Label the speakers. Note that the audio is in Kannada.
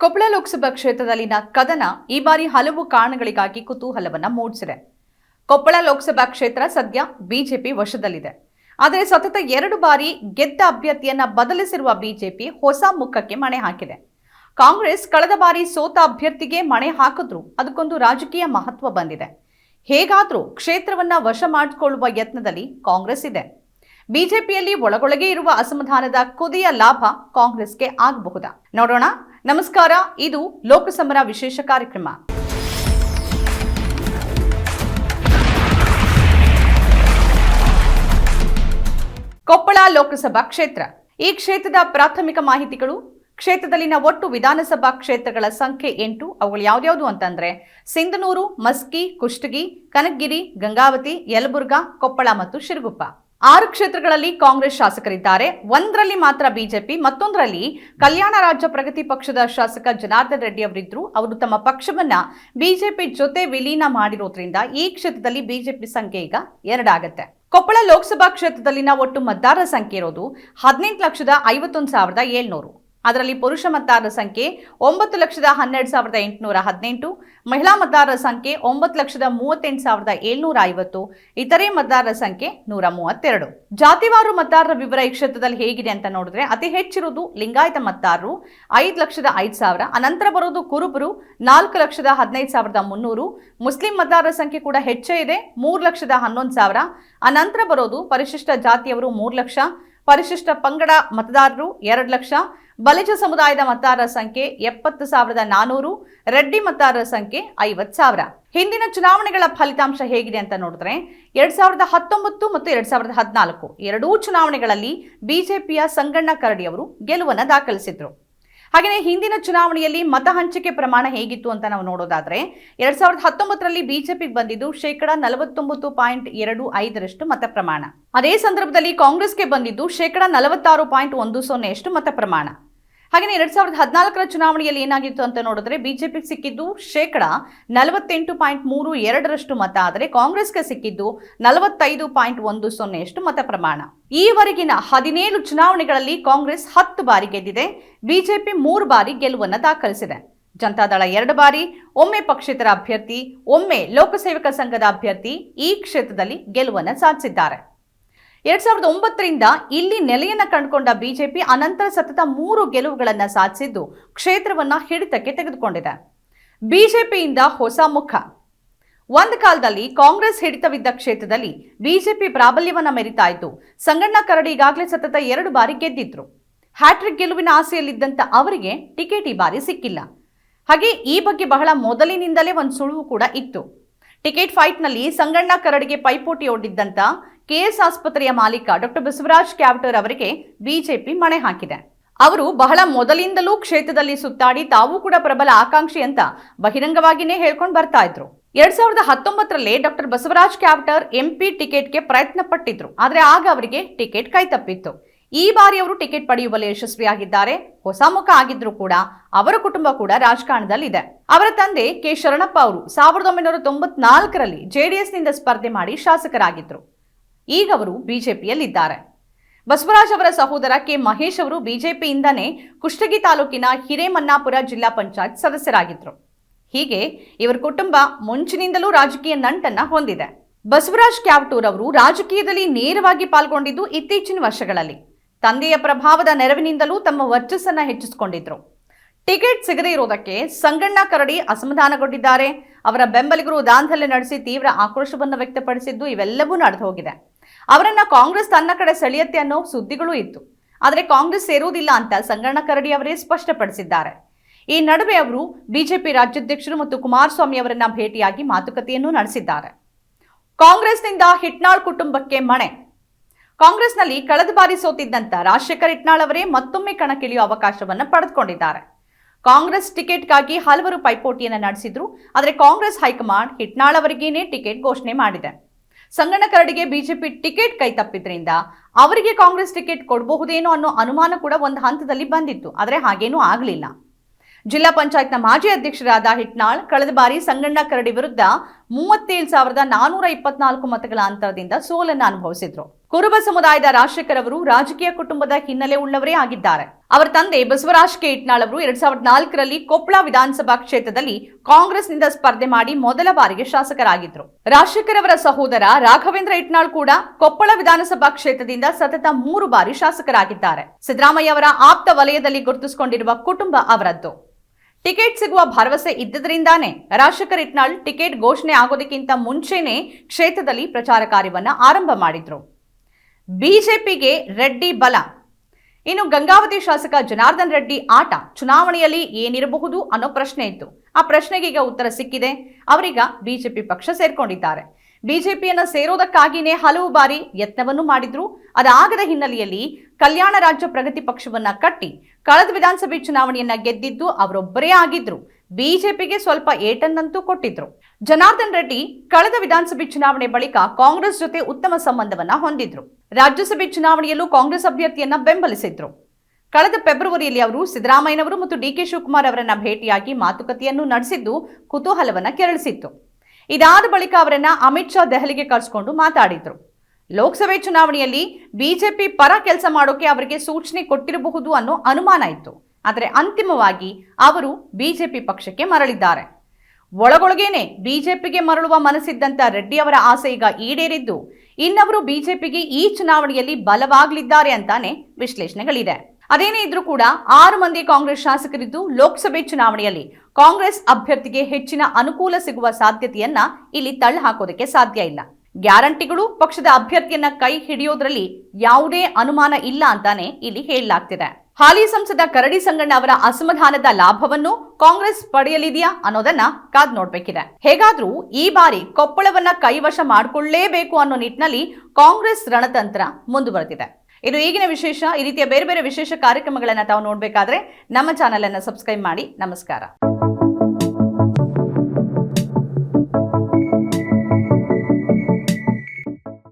Speaker 1: ಕೊಪ್ಪಳ ಲೋಕಸಭಾ ಕ್ಷೇತ್ರದಲ್ಲಿನ ಕದನ ಈ ಬಾರಿ ಹಲವು ಕಾರಣಗಳಿಗಾಗಿ ಕುತೂಹಲವನ್ನ ಮೂಡಿಸಿದೆ. ಕೊಪ್ಪಳ ಲೋಕಸಭಾ ಕ್ಷೇತ್ರ ಸದ್ಯ ಬಿಜೆಪಿ ವಶದಲ್ಲಿದೆ. ಆದರೆ ಸತತ ಎರಡು ಬಾರಿ ಗೆದ್ದ ಅಭ್ಯರ್ಥಿಯನ್ನ ಬದಲಿಸಿರುವ ಬಿಜೆಪಿ ಹೊಸ ಮುಖಕ್ಕೆ ಮಣೆ ಹಾಕಿದೆ. ಕಾಂಗ್ರೆಸ್ ಕಳೆದ ಬಾರಿ ಸೋತ ಅಭ್ಯರ್ಥಿಗೆ ಮಣೆ ಹಾಕಿದ್ರು. ಅದಕ್ಕೊಂದು ರಾಜಕೀಯ ಮಹತ್ವ ಬಂದಿದೆ. ಹೇಗಾದರೂ ಕ್ಷೇತ್ರವನ್ನ ವಶ ಮಾಡಿಕೊಳ್ಳುವ ಯತ್ನದಲ್ಲಿ ಕಾಂಗ್ರೆಸ್ ಇದೆ. ಬಿಜೆಪಿಯಲ್ಲಿ ಒಳಗೊಳಗೆ ಇರುವ ಅಸಮಾಧಾನದ ಕುದಿಯ ಲಾಭ ಕಾಂಗ್ರೆಸ್ಗೆ ಆಗಬಹುದಾ? ನೋಡೋಣ. ನಮಸ್ಕಾರ, ಇದು ಲೋಕಸಮರ ವಿಶೇಷ ಕಾರ್ಯಕ್ರಮ. ಕೊಪ್ಪಳ ಲೋಕಸಭಾ ಕ್ಷೇತ್ರ. ಈ ಕ್ಷೇತ್ರದ ಪ್ರಾಥಮಿಕ ಮಾಹಿತಿಗಳು, ಕ್ಷೇತ್ರದಲ್ಲಿನ ಒಟ್ಟು ವಿಧಾನಸಭಾ ಕ್ಷೇತ್ರಗಳ ಸಂಖ್ಯೆ ಎಂಟು, ಅವುಗಳು ಯಾವ್ದ್ಯಾವುದು ಅಂತಂದ್ರೆ, ಸಿಂಧನೂರು, ಮಸ್ಕಿ, ಕುಷ್ಟಗಿ, ಕನಕಗಿರಿ, ಗಂಗಾವತಿ, ಯಲಬುರ್ಗಾ, ಕೊಪ್ಪಳ ಮತ್ತು ಶಿರಗುಪ್ಪ. ಆರು ಕ್ಷೇತ್ರಗಳಲ್ಲಿ ಕಾಂಗ್ರೆಸ್ ಶಾಸಕರಿದ್ದಾರೆ. ಒಂದರಲ್ಲಿ ಮಾತ್ರ ಬಿಜೆಪಿ, ಮತ್ತೊಂದರಲ್ಲಿ ಕಲ್ಯಾಣ ರಾಜ್ಯ ಪ್ರಗತಿ ಪಕ್ಷದ ಶಾಸಕ ಜನಾರ್ದನ್ ರೆಡ್ಡಿ ಅವರಿದ್ರು. ಅವರು ತಮ್ಮ ಪಕ್ಷವನ್ನ ಬಿಜೆಪಿ ಜೊತೆ ವಿಲೀನ ಮಾಡಿರೋದ್ರಿಂದ ಈ ಕ್ಷೇತ್ರದಲ್ಲಿ ಬಿಜೆಪಿ ಸಂಖ್ಯೆ ಈಗ ಎರಡಾಗತ್ತೆ. ಕೊಪ್ಪಳ ಲೋಕಸಭಾ ಕ್ಷೇತ್ರದಲ್ಲಿನ ಒಟ್ಟು ಮತದಾರರ ಸಂಖ್ಯೆ ಇರೋದು ಹದಿನೆಂಟು ಲಕ್ಷದ ಐವತ್ತೊಂದು ಸಾವಿರದ ಏಳ್ನೂರು. ಅದರಲ್ಲಿ ಪುರುಷ ಮತದಾರರ ಸಂಖ್ಯೆ ಒಂಬತ್ತು ಲಕ್ಷದ ಹನ್ನೆರಡು ಸಾವಿರದ ಎಂಟುನೂರ ಹದಿನೆಂಟು, ಮಹಿಳಾ ಮತದಾರರ ಸಂಖ್ಯೆ ಒಂಬತ್ತು ಲಕ್ಷದ ಮೂವತ್ತೆಂಟು ಸಾವಿರದ ಏಳ್ನೂರ ಐವತ್ತು, ಇತರೆ ಮತದಾರರ ಸಂಖ್ಯೆ ನೂರ ಮೂವತ್ತೆರಡು. ಜಾತಿವಾರು ಮತದಾರರ ವಿವರ ಈ ಕ್ಷೇತ್ರದಲ್ಲಿ ಹೇಗಿದೆ ಅಂತ ನೋಡಿದ್ರೆ ಅತಿ ಹೆಚ್ಚಿರುವುದು ಲಿಂಗಾಯತ ಮತದಾರರು, ಐದು ಲಕ್ಷದ ಐದು ಸಾವಿರ, ಅನಂತರ ಬರೋದು ಕುರುಬರು, ನಾಲ್ಕು ಲಕ್ಷದ ಹದಿನೈದು ಸಾವಿರದ ಮುನ್ನೂರು, ಮುಸ್ಲಿಂ ಮತದಾರರ ಸಂಖ್ಯೆ ಕೂಡ ಹೆಚ್ಚೇ ಇದೆ, ಮೂರು ಲಕ್ಷದ ಹನ್ನೊಂದು ಸಾವಿರ, ಅನಂತರ ಬರೋದು ಪರಿಶಿಷ್ಟ ಜಾತಿಯವರು ಮೂರು ಲಕ್ಷ, ಪರಿಶಿಷ್ಟ ಪಂಗಡ ಮತದಾರರು ಎರಡು ಲಕ್ಷ ಬಲಿಜ ಸಮುದಾಯದ ಮತದಾರರ ಸಂಖ್ಯೆ ಎಪ್ಪತ್ತು ಸಾವಿರದ ನಾನೂರು, ರೆಡ್ಡಿ ಮತದಾರರ ಸಂಖ್ಯೆ ಐವತ್ತು ಸಾವಿರ. ಹಿಂದಿನ ಚುನಾವಣೆಗಳ ಫಲಿತಾಂಶ ಹೇಗಿದೆ ಅಂತ ನೋಡಿದ್ರೆ ಎರಡ್ ಸಾವಿರದ ಹತ್ತೊಂಬತ್ತು ಮತ್ತು ಎರಡ್ ಸಾವಿರದ ಹದಿನಾಲ್ಕು ಎರಡೂ ಚುನಾವಣೆಗಳಲ್ಲಿ ಬಿಜೆಪಿಯ ಸಂಗಣ್ಣ ಕರಡಿ ಅವರು ಗೆಲುವನ್ನು ದಾಖಲಿಸಿದ್ರು. ಹಾಗೆಯೇ ಹಿಂದಿನ ಚುನಾವಣೆಯಲ್ಲಿ ಮತ ಹಂಚಿಕೆ ಪ್ರಮಾಣ ಹೇಗಿತ್ತು ಅಂತ ನಾವು ನೋಡೋದಾದ್ರೆ ಎರಡ್ ಸಾವಿರದ ಹತ್ತೊಂಬತ್ತರಲ್ಲಿ ಬಿಜೆಪಿಗೆ ಬಂದಿದ್ದು ಶೇಕಡ ನಲವತ್ತೊಂಬತ್ತು ಪಾಯಿಂಟ್ ಎರಡು ಐದರಷ್ಟು ಮತ ಪ್ರಮಾಣ. ಅದೇ ಸಂದರ್ಭದಲ್ಲಿ ಕಾಂಗ್ರೆಸ್ಗೆ ಬಂದಿದ್ದು ಶೇಕಡ ನಲವತ್ತಾರು ಪಾಯಿಂಟ್ ಒಂದು ಸೊನ್ನೆಯಷ್ಟು ಮತ ಪ್ರಮಾಣ. ಹಾಗೆಯೇ ಎರಡ್ ಸಾವಿರದ ಹದಿನಾಲ್ಕರ ಚುನಾವಣೆಯಲ್ಲಿ ಏನಾಗಿತ್ತು ಅಂತ ನೋಡಿದ್ರೆ ಬಿಜೆಪಿಗೆ ಸಿಕ್ಕಿದ್ದು ಶೇಕಡ ನಲವತ್ತೆಂಟು ಪಾಯಿಂಟ್ ಮೂರು ಎರಡರಷ್ಟು ಮತ. ಆದರೆ ಕಾಂಗ್ರೆಸ್ಗೆ ಸಿಕ್ಕಿದ್ದು ನಲವತ್ತೈದು ಪಾಯಿಂಟ್ ಒಂದು ಸೊನ್ನೆಯಷ್ಟು ಮತ ಪ್ರಮಾಣ. ಈವರೆಗಿನ ಹದಿನೇಳು ಚುನಾವಣೆಗಳಲ್ಲಿ ಕಾಂಗ್ರೆಸ್ ಹತ್ತು ಬಾರಿ ಗೆದ್ದಿದೆ. ಬಿಜೆಪಿ ಮೂರು ಬಾರಿ ಗೆಲುವನ್ನು ದಾಖಲಿಸಿದೆ. ಜನತಾದಳ ಎರಡು ಬಾರಿ, ಒಮ್ಮೆ ಪಕ್ಷೇತರ ಅಭ್ಯರ್ಥಿ, ಒಮ್ಮೆ ಲೋಕಸೇವಕ ಸಂಘದ ಅಭ್ಯರ್ಥಿ ಈ ಕ್ಷೇತ್ರದಲ್ಲಿ ಗೆಲುವನ್ನು ಸಾಧಿಸಿದ್ದಾರೆ. ಎರಡ್ ಸಾವಿರದ ಒಂಬತ್ತರಿಂದ ಇಲ್ಲಿ ನೆಲೆಯನ್ನ ಕಂಡುಕೊಂಡ ಬಿಜೆಪಿ ಅನಂತರ ಸತತ ಮೂರು ಗೆಲುವುಗಳನ್ನ ಸಾಧಿಸಿದ್ದು ಕ್ಷೇತ್ರವನ್ನ ಹಿಡಿತಕ್ಕೆ ತೆಗೆದುಕೊಂಡಿದೆ. ಬಿಜೆಪಿಯಿಂದ ಹೊಸ ಮುಖ. ಒಂದು ಕಾಲದಲ್ಲಿ ಕಾಂಗ್ರೆಸ್ ಹಿಡಿತವಿದ್ದ ಕ್ಷೇತ್ರದಲ್ಲಿ ಬಿಜೆಪಿ ಪ್ರಾಬಲ್ಯವನ್ನ ಮೆರಿತಾ ಇತ್ತು ಸಂಗಣ್ಣ ಕರಡಿ ಈಗಾಗಲೇ ಸತತ ಎರಡು ಬಾರಿ ಗೆದ್ದಿದ್ರು. ಹ್ಯಾಟ್ರಿಕ್ ಗೆಲುವಿನ ಆಸೆಯಲ್ಲಿದ್ದಂಥ ಅವರಿಗೆ ಟಿಕೆಟ್ ಈ ಬಾರಿ ಸಿಕ್ಕಿಲ್ಲ. ಹಾಗೆ ಈ ಬಗ್ಗೆ ಬಹಳ ಮೊದಲಿನಿಂದಲೇ ಒಂದು ಸುಳುವು ಕೂಡ ಇತ್ತು. ಟಿಕೆಟ್ ಫೈಟ್ನಲ್ಲಿ ಸಂಗಣ್ಣ ಕರಡಿಗೆ ಪೈಪೋಟಿ ಒಡ್ಡಿದ್ದಂಥ ಕೆಎಸ್ ಆಸ್ಪತ್ರೆಯ ಮಾಲೀಕ ಡಾಕ್ಟರ್ ಬಸವರಾಜ್ ಕ್ಯಾಪ್ಟರ್ ಅವರಿಗೆ ಬಿಜೆಪಿ ಮಣೆ ಹಾಕಿದೆ. ಅವರು ಬಹಳ ಮೊದಲಿಂದಲೂ ಕ್ಷೇತ್ರದಲ್ಲಿ ಸುತ್ತಾಡಿ ತಾವು ಕೂಡ ಪ್ರಬಲ ಆಕಾಂಕ್ಷಿ ಅಂತ ಬಹಿರಂಗವಾಗಿಯೇ ಹೇಳ್ಕೊಂಡು ಬರ್ತಾ ಇದ್ರು. ಎರಡ್ ಸಾವಿರದ ಹತ್ತೊಂಬತ್ತರಲ್ಲಿ ಡಾಕ್ಟರ್ ಬಸವರಾಜ್ ಕ್ಯಾಪ್ಟರ್ ಎಂಪಿ ಟಿಕೆಟ್ಗೆ ಪ್ರಯತ್ನ ಪಟ್ಟಿದ್ರು. ಆದ್ರೆ ಆಗ ಅವರಿಗೆ ಟಿಕೆಟ್ ಕೈತಪ್ಪಿತ್ತು ಈ ಬಾರಿ ಅವರು ಟಿಕೆಟ್ ಪಡೆಯುವಲ್ಲಿ ಯಶಸ್ವಿಯಾಗಿದ್ದಾರೆ. ಹೊಸ ಮುಖ ಆಗಿದ್ರು ಕೂಡ ಅವರ ಕುಟುಂಬ ಕೂಡ ರಾಜಕಾರಣದಲ್ಲಿದೆ. ಅವರ ತಂದೆ ಕೆ. ಶರಣಪ್ಪ ಅವರು ಸಾವಿರದ ಒಂಬೈನೂರ ತೊಂಬತ್ನಾಲ್ಕರಲ್ಲಿ ಜೆಡಿಎಸ್ನಿಂದ ಸ್ಪರ್ಧೆ ಮಾಡಿ ಶಾಸಕರಾಗಿದ್ರು. ಈಗ ಅವರು ಬಿಜೆಪಿಯಲ್ಲಿದ್ದಾರೆ. ಬಸವರಾಜ್ ಅವರ ಸಹೋದರ ಕೆ ಮಹೇಶ್ ಅವರು ಬಿಜೆಪಿಯಿಂದನೇ ಕುಷ್ಟಗಿ ತಾಲೂಕಿನ ಹಿರೇಮನ್ನಾಪುರ ಜಿಲ್ಲಾ ಪಂಚಾಯತ್ ಸದಸ್ಯರಾಗಿದ್ರು. ಹೀಗೆ ಇವರ ಕುಟುಂಬ ಮುಂಚಿನಿಂದಲೂ ರಾಜಕೀಯ ನಂಟನ್ನ ಹೊಂದಿದೆ. ಬಸವರಾಜ್ ಕ್ಯಾವಟೂರ್ ಅವರು ರಾಜಕೀಯದಲ್ಲಿ ನೇರವಾಗಿ ಪಾಲ್ಗೊಂಡಿದ್ದು ಇತ್ತೀಚಿನ ವರ್ಷಗಳಲ್ಲಿ. ತಂದೆಯ ಪ್ರಭಾವದ ನೆರವಿನಿಂದಲೂ ತಮ್ಮ ವರ್ಚಸ್ಸನ್ನ ಹೆಚ್ಚಿಸಿಕೊಂಡಿದ್ರು. ಟಿಕೆಟ್ ಸಿಗದೇ ಇರೋದಕ್ಕೆ ಸಂಗಣ್ಣ ಕರಡಿ ಅಸಮಾಧಾನಗೊಂಡಿದ್ದಾರೆ. ಅವರ ಬೆಂಬಲಿಗರು ದಾಂಧಲೆ ನಡೆಸಿ ತೀವ್ರ ಆಕ್ರೋಶವನ್ನು ವ್ಯಕ್ತಪಡಿಸಿದ್ದು ಇವೆಲ್ಲವೂ ನಡೆದು ಹೋಗಿದೆ. ಅವರನ್ನ ಕಾಂಗ್ರೆಸ್ ತನ್ನ ಕಡೆ ಸೆಳೆಯುತ್ತೆ ಅನ್ನೋ ಸುದ್ದಿಗಳು ಇತ್ತು. ಆದರೆ ಕಾಂಗ್ರೆಸ್ ಸೇರುವುದಿಲ್ಲ ಅಂತ ಸಂಗಣ್ಣ ಕರಡಿ ಅವರೇ ಸ್ಪಷ್ಟಪಡಿಸಿದ್ದಾರೆ. ಈ ನಡುವೆ ಅವರು ಬಿಜೆಪಿ ರಾಜ್ಯಾಧ್ಯಕ್ಷರು ಮತ್ತು ಕುಮಾರಸ್ವಾಮಿ ಅವರನ್ನ ಭೇಟಿಯಾಗಿ ಮಾತುಕತೆಯನ್ನು ನಡೆಸಿದ್ದಾರೆ. ಕಾಂಗ್ರೆಸ್ನಿಂದ ಹಿಟ್ನಾಳ್ ಕುಟುಂಬಕ್ಕೆ ಮಣೆ. ಕಾಂಗ್ರೆಸ್ನಲ್ಲಿ ಕಳೆದ ಬಾರಿ ಸೋತಿದ್ದಂತ ರಾಜಶೇಖರ್ ಹಿಟ್ನಾಳ್ ಅವರೇ ಮತ್ತೊಮ್ಮೆ ಕಣಕ್ಕಿಳಿಯುವ ಅವಕಾಶವನ್ನು ಪಡೆದುಕೊಂಡಿದ್ದಾರೆ. ಕಾಂಗ್ರೆಸ್ ಟಿಕೆಟ್ಗಾಗಿ ಹಲವರು ಪೈಪೋಟಿಯನ್ನು ನಡೆಸಿದ್ರು, ಆದರೆ ಕಾಂಗ್ರೆಸ್ ಹೈಕಮಾಂಡ್ ಹಿಟ್ನಾಳ್ ಅವರಿಗೇನೆ ಟಿಕೆಟ್ ಘೋಷಣೆ ಮಾಡಿದೆ. ಸಂಗಣ್ಣ ಕರಡಿಗೆ ಬಿಜೆಪಿ ಟಿಕೆಟ್ ಕೈ ತಪ್ಪಿದ್ರಿಂದ ಅವರಿಗೆ ಕಾಂಗ್ರೆಸ್ ಟಿಕೆಟ್ ಕೊಡಬಹುದೇನೋ ಅನ್ನೋ ಅನುಮಾನ ಕೂಡ ಒಂದು ಹಂತದಲ್ಲಿ ಬಂದಿತ್ತು. ಆದರೆ ಹಾಗೇನೂ ಆಗಲಿಲ್ಲ. ಜಿಲ್ಲಾ ಪಂಚಾಯತ್ನ ಮಾಜಿ ಅಧ್ಯಕ್ಷರಾದ ಹಿಟ್ನಾಳ್ ಕಳೆದ ಬಾರಿ ಸಂಗಣ್ಣ ಕರಡಿ ವಿರುದ್ಧ ಮೂವತ್ತೇಳು ಸಾವಿರದ ನಾನೂರ ಇಪ್ಪತ್ನಾಲ್ಕು ಮತಗಳ ಅಂತರದಿಂದ ಸೋಲನ್ನು ಅನುಭವಿಸಿದ್ರು. ಕುರುಬ ಸಮುದಾಯದ ರಾಜಶೇಖರ್ ಅವರು ರಾಜಕೀಯ ಕುಟುಂಬದ ಹಿನ್ನೆಲೆ ಉಳ್ಳವರೇ ಆಗಿದ್ದಾರೆ. ಅವರ ತಂದೆ ಬಸವರಾಜ್ ಕೆ ಇಟ್ನಾಳ್ ಅವರು ಎರಡ್ ಸಾವಿರದ ನಾಲ್ಕರಲ್ಲಿ ಕೊಪ್ಪಳ ವಿಧಾನಸಭಾ ಕ್ಷೇತ್ರದಲ್ಲಿ ಕಾಂಗ್ರೆಸ್ನಿಂದ ಸ್ಪರ್ಧೆ ಮಾಡಿ ಮೊದಲ ಬಾರಿಗೆ ಶಾಸಕರಾಗಿದ್ರು ರಾಜಶೇಖರ್ ಸಹೋದರ ರಾಘವೇಂದ್ರ ಇಟ್ನಾಳ್ ಕೂಡ ಕೊಪ್ಪಳ ವಿಧಾನಸಭಾ ಕ್ಷೇತ್ರದಿಂದ ಸತತ ಮೂರು ಬಾರಿ ಶಾಸಕರಾಗಿದ್ದಾರೆ. ಸಿದ್ದರಾಮಯ್ಯ ಅವರ ಆಪ್ತ ವಲಯದಲ್ಲಿ ಗುರುತಿಸಿಕೊಂಡಿರುವ ಕುಟುಂಬ ಅವರದ್ದು. ಟಿಕೆಟ್ ಸಿಗುವ ಭರವಸೆ ಇದ್ದದರಿಂದಾನೇ ರಾಜಶೇಖರ್ ಇಟ್ನಾಳ್ ಟಿಕೆಟ್ ಘೋಷಣೆ ಆಗೋದಕ್ಕಿಂತ ಮುಂಚೆನೆ ಕ್ಷೇತ್ರದಲ್ಲಿ ಪ್ರಚಾರ ಕಾರ್ಯವನ್ನ ಆರಂಭ ಮಾಡಿದ್ರು. ಬಿಜೆಪಿಗೆ ರೆಡ್ಡಿ ಬಲ ಇನ್ನು ಗಂಗಾವತಿ ಶಾಸಕ ಜನಾರ್ದನ್ ರೆಡ್ಡಿ ಆಟ ಚುನಾವಣೆಯಲ್ಲಿ ಏನಿರಬಹುದು ಅನ್ನೋ ಪ್ರಶ್ನೆ ಇತ್ತು. ಆ ಪ್ರಶ್ನೆಗೆ ಈಗ ಉತ್ತರ ಸಿಕ್ಕಿದೆ. ಅವರೀಗ ಬಿಜೆಪಿ ಪಕ್ಷ ಸೇರ್ಕೊಂಡಿದ್ದಾರೆ. ಬಿಜೆಪಿಯನ್ನ ಸೇರೋದಕ್ಕಾಗಿಯೇ ಹಲವು ಬಾರಿ ಯತ್ನವನ್ನು ಮಾಡಿದ್ರು. ಅದಾಗದ ಹಿನ್ನೆಲೆಯಲ್ಲಿ ಕಲ್ಯಾಣ ರಾಜ್ಯ ಪ್ರಗತಿ ಪಕ್ಷವನ್ನ ಕಟ್ಟಿ ಕಳೆದ ವಿಧಾನಸಭೆ ಚುನಾವಣೆಯನ್ನ ಗೆದ್ದಿದ್ದು ಅವರೊಬ್ಬರೇ ಆಗಿದ್ರು. ಬಿಜೆಪಿಗೆ ಸ್ವಲ್ಪ ಏಟನ್ನಂತೂ ಕೊಟ್ಟಿದ್ರು. ಜನಾರ್ದನ್ ರೆಡ್ಡಿ ಕಳೆದ ವಿಧಾನಸಭೆ ಚುನಾವಣೆ ಬಳಿಕ ಕಾಂಗ್ರೆಸ್ ಜೊತೆ ಉತ್ತಮ ಸಂಬಂಧವನ್ನ ಹೊಂದಿದ್ರು. ರಾಜ್ಯಸಭೆ ಚುನಾವಣೆಯಲ್ಲೂ ಕಾಂಗ್ರೆಸ್ ಅಭ್ಯರ್ಥಿಯನ್ನ ಬೆಂಬಲಿಸಿದ್ರು. ಕಳೆದ ಫೆಬ್ರವರಿಯಲ್ಲಿ ಅವರು ಸಿದ್ದರಾಮಯ್ಯನವರು ಮತ್ತು ಡಿಕೆ ಶಿವಕುಮಾರ್ ಅವರನ್ನ ಭೇಟಿಯಾಗಿ ಮಾತುಕತೆಯನ್ನು ನಡೆಸಿದ್ದು ಕುತೂಹಲವನ್ನ ಕೆರಳಿಸಿತ್ತು. ಇದಾದ ಬಳಿಕ ಅವರನ್ನ ಅಮಿತ್ ಶಾ ದೆಹಲಿಗೆ ಕರೆಸಿಕೊಂಡು ಮಾತಾಡಿದ್ರು. ಲೋಕಸಭೆ ಚುನಾವಣೆಯಲ್ಲಿ ಬಿಜೆಪಿ ಪರ ಕೆಲಸ ಮಾಡೋಕೆ ಅವರಿಗೆ ಸೂಚನೆ ಕೊಟ್ಟಿರಬಹುದು ಅನ್ನೋ ಅನುಮಾನ ಇತ್ತು. ಆದರೆ ಅಂತಿಮವಾಗಿ ಅವರು ಬಿಜೆಪಿ ಪಕ್ಷಕ್ಕೆ ಮರಳಿದ್ದಾರೆ. ಒಳಗೊಳಗೇನೆ ಬಿಜೆಪಿಗೆ ಮರಳುವ ಮನಸ್ಸಿದ್ದಂಥ ರೆಡ್ಡಿ ಅವರ ಆಸೆ ಈಗ ಈಡೇರಿದ್ದು, ಇನ್ನವರು ಬಿಜೆಪಿಗೆ ಈ ಚುನಾವಣೆಯಲ್ಲಿ ಬಲವಾಗಲಿದ್ದಾರೆ ಅಂತಾನೆ ವಿಶ್ಲೇಷಣೆಗಳಿದೆ. ಅದೇನೇ ಇದ್ರೂ ಕೂಡ ಆರು ಮಂದಿ ಕಾಂಗ್ರೆಸ್ ಶಾಸಕರಿದ್ದು ಲೋಕಸಭೆ ಚುನಾವಣೆಯಲ್ಲಿ ಕಾಂಗ್ರೆಸ್ ಅಭ್ಯರ್ಥಿಗೆ ಹೆಚ್ಚಿನ ಅನುಕೂಲ ಸಿಗುವ ಸಾಧ್ಯತೆಯನ್ನ ಇಲ್ಲಿ ತಳ್ಳಿ ಹಾಕೋದಕ್ಕೆ ಸಾಧ್ಯ ಇಲ್ಲ. ಗ್ಯಾರಂಟಿಗಳು ಪಕ್ಷದ ಅಭ್ಯರ್ಥಿಯನ್ನ ಕೈ ಹಿಡಿಯೋದ್ರಲ್ಲಿ ಯಾವುದೇ ಅನುಮಾನ ಇಲ್ಲ ಅಂತಾನೆ ಇಲ್ಲಿ ಹೇಳಲಾಗ್ತಿದೆ. ಹಾಲಿ ಸಂಸದ ಕರಡಿ ಸಂಗಣ್ಣ ಅವರ ಅಸಮಾಧಾನದ ಲಾಭವನ್ನು ಕಾಂಗ್ರೆಸ್ ಪಡೆಯಲಿದೆಯಾ ಅನ್ನೋದನ್ನ ಕಾದ್ ನೋಡ್ಬೇಕಿದೆ. ಹೇಗಾದ್ರೂ ಈ ಬಾರಿ ಕೊಪ್ಪಳವನ್ನ ಕೈವಶ ಮಾಡಿಕೊಳ್ಳೇಬೇಕು ಅನ್ನೋ ನಿಟ್ಟಿನಲ್ಲಿ ಕಾಂಗ್ರೆಸ್ ರಣತಂತ್ರ ಮುಂದುವರೆದಿದೆ. ಇದು ಈಗಿನ ವಿಶೇಷ, ಈ ರೀತಿಯ ಬೇರೆ ಬೇರೆ ವಿಶೇಷ ಕಾರ್ಯಕ್ರಮಗಳನ್ನ ತಾವು ನೋಡ್ಬೇಕಾದ್ರೆ ನಮ್ಮ ಚಾನೆಲ್ ಅನ್ನ ಸಬ್ಸ್ಕ್ರೈಬ್ ಮಾಡಿ. ನಮಸ್ಕಾರ.